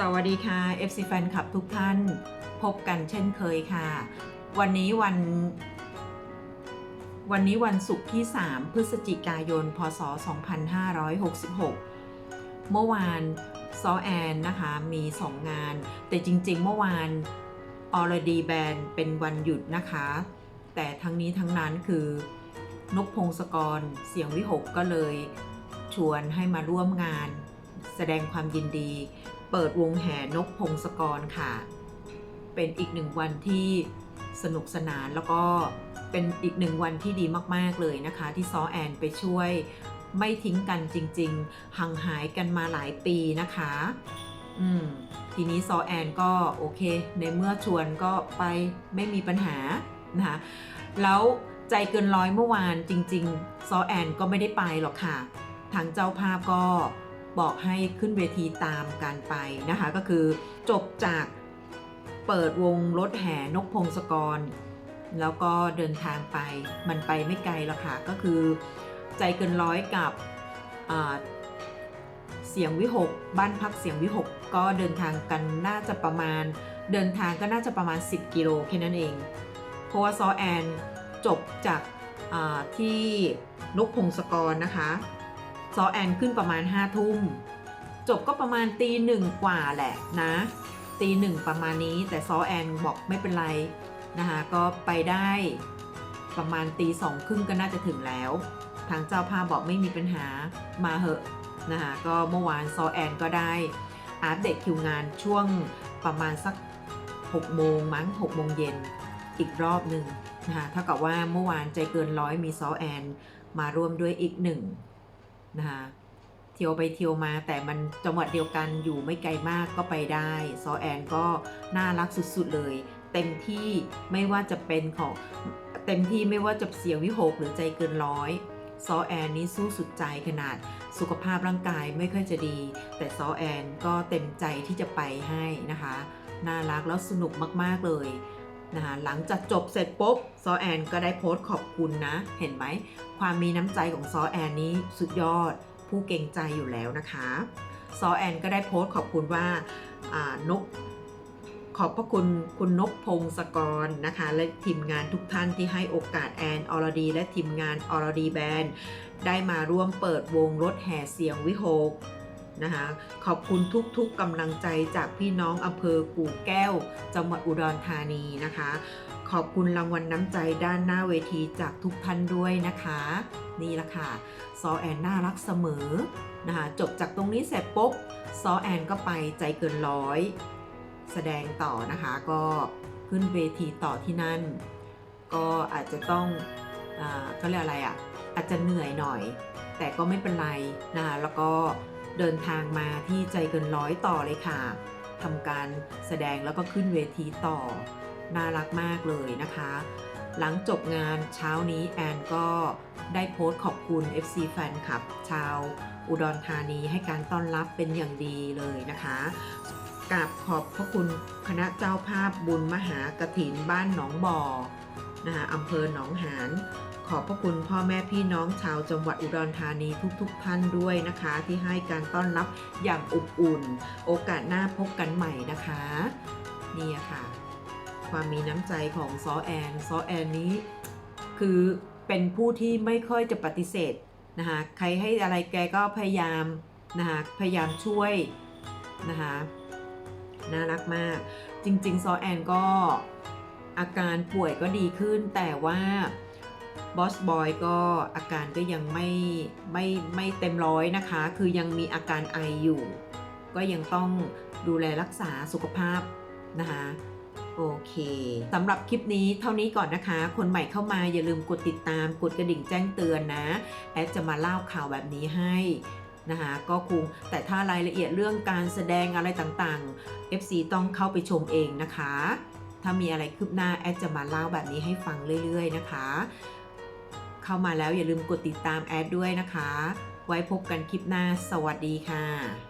สวัสดีค่ะ FC แฟนคลับทุกท่านพบกันเช่นเคยค่ะ วันนี้วัน วันนี้วันศุกร์ที่ 3 พฤศจิกายน พศ 2566 เมื่อวานซอแอนนะคะมี 2 งาน แต่จริงๆ เมื่อวานออรดีแบนเป็นวันหยุดนะคะ แต่ทั้งนี้ทั้งนั้นคือนกพงศกรเสียงวิหกก็เลยชวนให้มาร่วมงาน แสดงความยินดี เปิดวงแห่นกพงศกรค่ะ เป็นอีกหนึ่งวันที่สนุกสนานแล้วก็เป็นอีกหนึ่งวันที่ดีมาก ๆ เลยนะคะ ที่ซอแอนไปช่วยไม่ทิ้งกันจริง ๆ ห่างหายกันมาหลายปีนะคะ อืม ทีนี้ซอแอนก็โอเค ในเมื่อชวนก็ไปไม่มีปัญหานะคะ แล้วใจเกินร้อยเมื่อวานจริง ๆ ซอแอนก็ไม่ได้ไปหรอกค่ะ ทางเจ้าภาพก็ บอกให้ขึ้นเวทีตามการไปนะคะ ก็คือจบจากเปิดวงรถแห่นกพงศกร แล้วก็เดินทางไปมันไปไม่ไกลหรอกค่ะ ก็คือใจเกินร้อยกับเสียงวิหก บ้านพักเสียงวิหก ก็เดินทางกันน่าจะประมาณ เดินทางก็น่าจะประมาณ 10 กิโลแค่นั้นเอง เพราะว่าซอแอนจบจากที่นกพงศกรนะคะ ซอแอนขึ้นประมาณ5้าทุ่ม จบก็ประมาณตีหนึ่งกว่าแหละนะตีหนึ่งประมาณนี้แต่ซอแอนบอกไม่เป็นไรนะคะก็ไปได้ประมาณตีสองครึ่งก็น่าจะถึงแล้ว ทางเจ้าภาพบอกไม่มีปัญหามาเหอะนะคะก็เมื่อวานซอแอนก็ได้อัปเดตคิวงานช่วงประมาณสัก6โมงมั้ง6โมงเย็นอีกรอบหนึ่งนะคะเท่ากับว่าเมื่อวานใจเกินร้อยมีซอแอน มาร่วมด้วยอีกหนึ่ง นะคะเที่ยวไปเที่ยวมาแต่มันจังหวัดเดียวกันอยู่ไม่ไกลมากก็ไปได้ซอแอนก็น่ารักสุดๆเลย เต็มที่ไม่ว่าจะเป็นของเต็มที่ไม่ว่าจะเสียงวิหกหรือใจเกินร้อยซอแอนนี้สู้สุดใจขนาดสุขภาพร่างกายไม่ค่อยจะดี แต่ซอแอนก็เต็มใจที่จะไปให้นะคะ น่ารักแล้วสนุกมากๆเลย นะคะหลังจากจบเสร็จปุ๊บซอแอนก็ได้โพสต์ขอบคุณนะ เห็นไหม ความมีน้ำใจของซอแอนนี้สุดยอด ผู้เก่งใจอยู่แล้วนะคะซอแอนก็ได้โพสต์ขอบคุณว่าานกขอบพระคุณคุณนกพงศกรนะคะ และทีมงานทุกท่านที่ให้โอกาสแอนอรดี และทีมงานอรดีแบนด์ได้มาร่วมเปิดวงรถแห่เสียงวิหก นะคะขอบคุณทุกๆกำลังใจจากพี่น้องอำเภอกู่แก้ว จังหวัดอุดรธานีนะคะ ขอบคุณรางวัลน้ำใจด้านหน้าเวทีจากทุกท่านด้วยนะคะ นี่ละค่ะซอแอนน่ารักเสมอนะคะจบจากตรงนี้เสร็จปุ๊บซอแอนก็ไปใจเกินร้อย แสดงต่อนะคะก็ขึ้นเวทีต่อที่นั่น ก็อาจจะต้องอาเขาเรียกอะไรอะ่ะอาจจะเหนื่อยหน่อย แต่ก็ไม่เป็นไรนะคะแล้วก็ เดินทางมาที่ใจเกินร้อยต่อเลยค่ะทำการแสดงแล้วก็ขึ้นเวทีต่อ น่ารักมากเลยนะคะ หลังจบงานเช้านี้แอนก็ได้โพสต์ขอบคุณ FC แฟนคลับ ชาวอุดรธานีให้การต้อนรับเป็นอย่างดีเลยนะคะกราบขอบพระคุณคณะเจ้าภาพบุญมหากถินบ้านหนองบ่อนะคะอำเภอหนองหาน ขอบพระคุณพ่อแม่พี่น้องชาวจังหวัดอุดรธานีทุกๆทท่านด้วยนะคะ ที่ให้การต้อนรับอย่างอบอุ่น โอกาสหน้าพบกันใหม่นะคะ นี่ค่ะ ความมีน้ำใจของซอแอนซอแอนนี้ คือเป็นผู้ที่ไม่ค่อยจะปฏิเสธนะคะใครให้อะไรแกก็พยายามนะคะพยายามช่วยนะคะน่ารักมาก จริงๆซอแอนก็อาการป่วยก็ดีขึ้นแต่ว่า บอสบอยก็อาการก็ยังไม่ไม่ไม่เต็มร้อยนะคะ คือยังมีอาการไออยู่ ก็ยังต้องดูแลรักษาสุขภาพนะคะโอเคสำหรับคลิปนี้เท่านี้ก่อนนะคะ คนใหม่เข้ามาอย่าลืมกดติดตาม กดกระดิ่งแจ้งเตือนนะ แอดจะมาเล่าข่าวแบบนี้ให้นะคะก็คงแต่ถ้ารายละเอียดเรื่องการแสดงอะไรต่างๆ FC ต้องเข้าไปชมเองนะคะ ถ้ามีอะไรคืบหน้าแอดจะมาเล่าแบบนี้ให้ฟังเรื่อย ๆ นะคะ เข้ามาแล้วอย่าลืมกดติดตามแอดด้วยนะคะ ไว้พบกันคลิปหน้า สวัสดีค่ะ